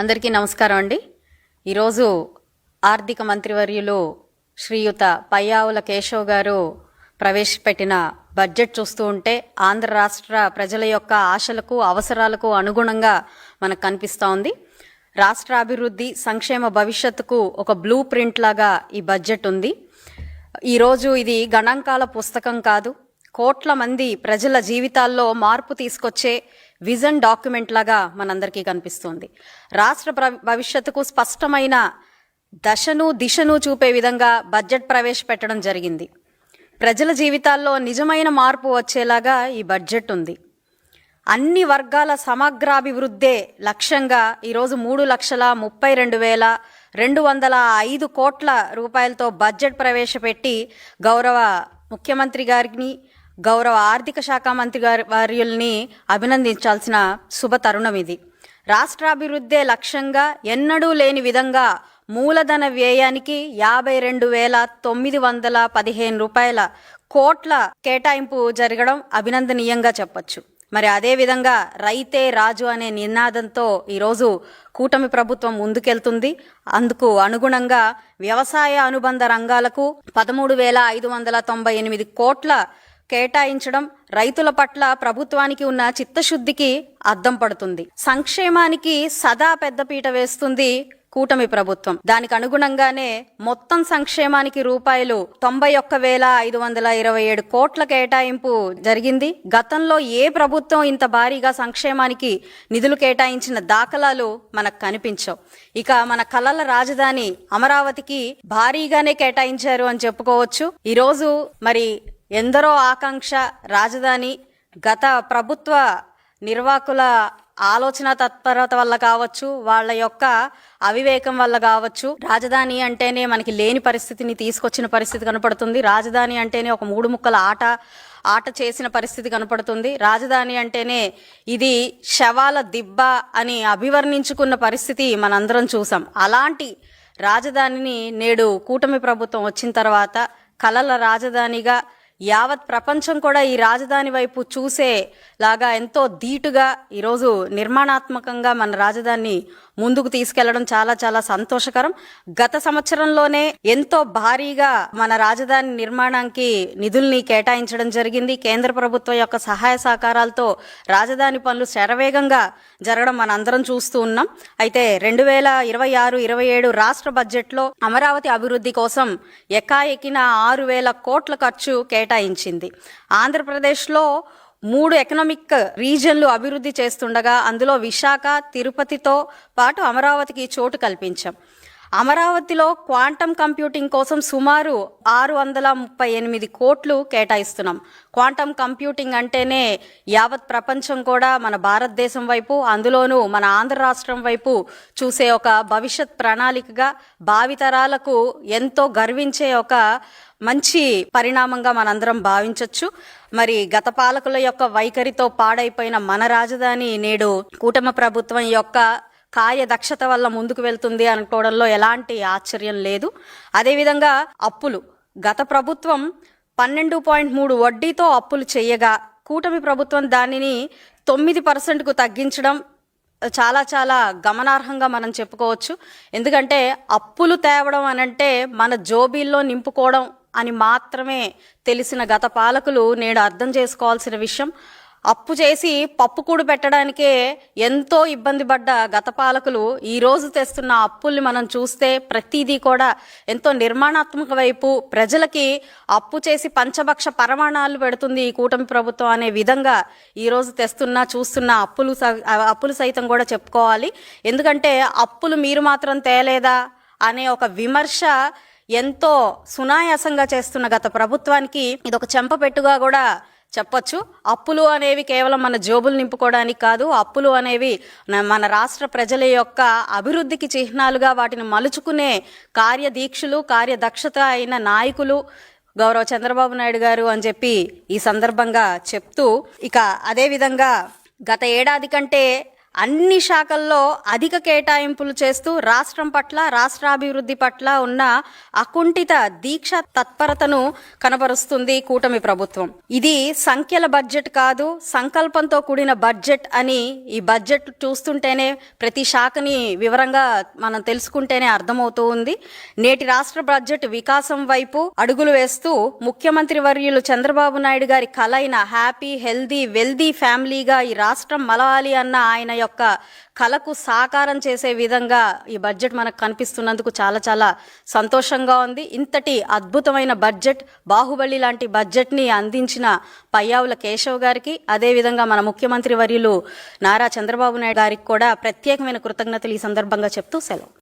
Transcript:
అందరికీ నమస్కారం అండి. ఈరోజు ఆర్థిక మంత్రివర్యులు శ్రీయుత పయ్యావుల కేశవ్ గారు ప్రవేశపెట్టిన బడ్జెట్ చూస్తూ ఉంటే ఆంధ్ర రాష్ట్ర ప్రజల యొక్క ఆశలకు అవసరాలకు అనుగుణంగా మనకు కనిపిస్తూ ఉంది. రాష్ట్ర అభివృద్ధి సంక్షేమ భవిష్యత్తుకు ఒక బ్లూ ప్రింట్ లాగా ఈ బడ్జెట్ ఉంది. ఈరోజు ఇది గణాంకాల పుస్తకం కాదు. కోట్ల మంది ప్రజల జీవితాల్లో మార్పు తీసుకొచ్చే విజన్ డాక్యుమెంట్ లాగా మనందరికీ కనిపిస్తుంది. రాష్ట్ర ప్ర- భవిష్యత్తుకు స్పష్టమైన దశను దిశను చూపే విధంగా బడ్జెట్ ప్రవేశపెట్టడం జరిగింది. ప్రజల జీవితాల్లో నిజమైన మార్పు వచ్చేలాగా ఈ బడ్జెట్ ఉంది. అన్ని వర్గాల సమగ్రాభివృద్ధే లక్ష్యంగా ఈరోజు మూడు లక్షల ముప్పై రెండు వేల రెండు వందల ఐదు కోట్ల రూపాయలతో బడ్జెట్ ప్రవేశపెట్టి గౌరవ ముఖ్యమంత్రి గారిని గౌరవ ఆర్థిక శాఖ మంత్రి గారి వార్యుల్ని అభినందించాల్సిన శుభ తరుణం ఇది. రాష్ట్రాభివృద్ధే లక్ష్యంగా ఎన్నడూ లేని విధంగా మూలధన వ్యయానికి యాభై రెండు వేల తొమ్మిది వందల పదిహేను రూపాయల కోట్ల కేటాయింపు జరగడం అభినందనీయంగా చెప్పచ్చు. మరి అదేవిధంగా రైతే రాజు అనే నినాదంతో ఈరోజు కూటమి ప్రభుత్వం ముందుకెళ్తుంది. అందుకు అనుగుణంగా వ్యవసాయ అనుబంధ రంగాలకు పదమూడు వేల ఐదు వందల తొంభై ఎనిమిది కోట్ల కేటాయించడం రైతుల పట్ల ప్రభుత్వానికి ఉన్న చిత్తశుద్ధికి అద్దం పడుతుంది. సంక్షేమానికి సదా పెద్దపీట వేస్తుంది కూటమి ప్రభుత్వం. దానికి అనుగుణంగానే మొత్తం సంక్షేమానికి రూపాయలు తొంభై ఒక్క వేల ఐదు వందల ఇరవై ఏడు కోట్ల కేటాయింపు జరిగింది. గతంలో ఏ ప్రభుత్వం ఇంత భారీగా సంక్షేమానికి నిధులు కేటాయించిన దాఖలాలు మనకు కనిపించవు. ఇక మన కళల రాజధాని అమరావతికి భారీగానే కేటాయించారు అని చెప్పుకోవచ్చు. ఈరోజు మరి ఎందరో ఆకాంక్ష రాజధాని గత ప్రభుత్వ నిర్వాకుల ఆలోచన తత్పరత వల్ల కావచ్చు వాళ్ళ యొక్క అవివేకం వల్ల కావచ్చు. రాజధాని అంటేనే మనకి లేని పరిస్థితిని తీసుకొచ్చిన పరిస్థితి కనపడుతుంది. రాజధాని అంటేనే ఒక మూడు ముక్కల ఆట ఆట చేసిన పరిస్థితి కనపడుతుంది. రాజధాని అంటేనే ఇది శవాల దిబ్బ అని అభివర్ణించుకున్న పరిస్థితి మనందరం చూసాం. అలాంటి రాజధానిని నేడు కూటమి ప్రభుత్వం వచ్చిన తర్వాత కలల రాజధానిగా యావత్ ప్రపంచం కూడా ఈ రాజధాని వైపు చూసే లాగా ఎంతో ధీటుగా ఈరోజు నిర్మాణాత్మకంగా మన రాజధాని ముందుకు తీసుకెళ్ళడం చాలా చాలా సంతోషకరం. గత సంవత్సరంలోనే ఎంతో భారీగా మన రాజధాని నిర్మాణానికి నిధుల్ని కేటాయించడం జరిగింది. కేంద్ర ప్రభుత్వం యొక్క సహాయ సహకారాలతో రాజధాని పనులు శరవేగంగా జరగడం మన అందరం చూస్తూ ఉన్నాం. అయితే రెండు వేల ఇరవై ఆరు ఇరవై ఏడు రాష్ట్ర బడ్జెట్లో అమరావతి అభివృద్ధి కోసం ఎకాఎకిన ఆరు వేల కోట్ల ఖర్చు కేటాయించింది. ఆంధ్రప్రదేశ్లో మూడు ఎకనామిక్ రీజన్లు అభివృద్ధి చేస్తుండగా అందులో విశాఖ తిరుపతితో పాటు అమరావతికి చోటు కల్పించాం. అమరావతిలో క్వాంటమ్ కంప్యూటింగ్ కోసం సుమారు ఆరు వందల ముప్పై ఎనిమిది కోట్లు కేటాయిస్తున్నాం. క్వాంటమ్ కంప్యూటింగ్ అంటేనే యావత్ ప్రపంచం కూడా మన భారతదేశం వైపు అందులోనూ మన ఆంధ్ర రాష్ట్రం వైపు చూసే ఒక భవిష్యత్ ప్రణాళికగా భావితరాలకు ఎంతో గర్వించే ఒక మంచి పరిణామంగా మనందరం భావించవచ్చు మరి గత పాలకుల యొక్క వైఖరితో పాడైపోయిన మన రాజధాని నేడు కూటమి ప్రభుత్వం యొక్క కాయ దక్షత వల్ల ముందుకు వెళ్తుంది అనుకోవడంలో ఎలాంటి ఆశ్చర్యం లేదు. అదేవిధంగా అప్పులు. గత ప్రభుత్వం పన్నెండు పాయింట్ మూడు వడ్డీతో అప్పులు చేయగా కూటమి ప్రభుత్వం దానిని తొమ్మిది పర్సెంట్కు తగ్గించడం చాలా చాలా గమనార్హంగా మనం చెప్పుకోవచ్చు. ఎందుకంటే అప్పులు తేవడం అనంటే మన జోబీల్లో నింపుకోవడం అని మాత్రమే తెలిసిన గత పాలకులు నేడు అర్థం చేసుకోవాల్సిన విషయం. అప్పు చేసి పప్పు కూడు పెట్టడానికే ఎంతో ఇబ్బంది పడ్డ గత పాలకులు ఈరోజు తెస్తున్న అప్పుల్ని మనం చూస్తే ప్రతిదీ కూడా ఎంతో నిర్మాణాత్మక వైపు ప్రజలకి అప్పు చేసి పంచభక్ష పరమాణాలు పెడుతుంది ఈ కూటమి ప్రభుత్వం అనే విధంగా ఈరోజు తెస్తున్నా తెస్తున్న చూస్తున్న అప్పులు అప్పులు సైతం కూడా చెప్పుకోవాలి. ఎందుకంటే అప్పులు మీరు మాత్రం తేలేదా అనే ఒక విమర్శ ఎంతో సునాయాసంగా చేస్తున్న గత ప్రభుత్వానికి ఇది ఒక చెంపపెట్టుగా కూడా చెప్పచ్చు. అప్పులు అనేవి కేవలం మన జోబులు నింపుకోవడానికి కాదు అప్పులు అనేవి మన రాష్ట్ర ప్రజల యొక్క అభివృద్ధికి చిహ్నాలుగా వాటిని మలుచుకునే కార్యదీక్షలు కార్యదక్షత అయిన నాయకులు గౌరవ చంద్రబాబు నాయుడు గారు అని చెప్పి ఈ సందర్భంగా చెప్తూ ఇక అదే విధంగా గత ఏడాది కంటే అన్ని శాఖల్లో అధిక కేటాయింపులు చేస్తూ రాష్ట్రం పట్ల రాష్ట్రాభివృద్ధి పట్ల ఉన్న అకుంఠిత దీక్ష తత్పరతను కనబరుస్తుంది కూటమి ప్రభుత్వం. ఇది సంఖ్యల బడ్జెట్ కాదు సంకల్పంతో కూడిన బడ్జెట్ అని ఈ బడ్జెట్ చూస్తుంటేనే ప్రతి శాఖని వివరంగా మనం తెలుసుకుంటేనే అర్థమవుతూ ఉంది. నేటి రాష్ట్ర బడ్జెట్ వికాసం వైపు అడుగులు వేస్తూ ముఖ్యమంత్రి వర్యులు చంద్రబాబు నాయుడు గారి కలైన హ్యాపీ హెల్దీ వెల్దీ ఫ్యామిలీగా ఈ రాష్ట్రం మలవాలి అన్న ఆయన యొక్క కళకు సాకారం చేసే విధంగా ఈ బడ్జెట్ మనకు కనిపిస్తున్నందుకు చాలా చాలా సంతోషంగా ఉంది. ఇంతటి అద్భుతమైన బడ్జెట్ బాహుబలి లాంటి బడ్జెట్ని అందించిన పయ్యావుల కేశవ్ గారికి అదేవిధంగా మన ముఖ్యమంత్రి వర్యులు నారా చంద్రబాబు నాయుడు గారికి కూడా ప్రత్యేకమైన కృతజ్ఞతలు ఈ సందర్భంగా చెప్తూ సెలవు.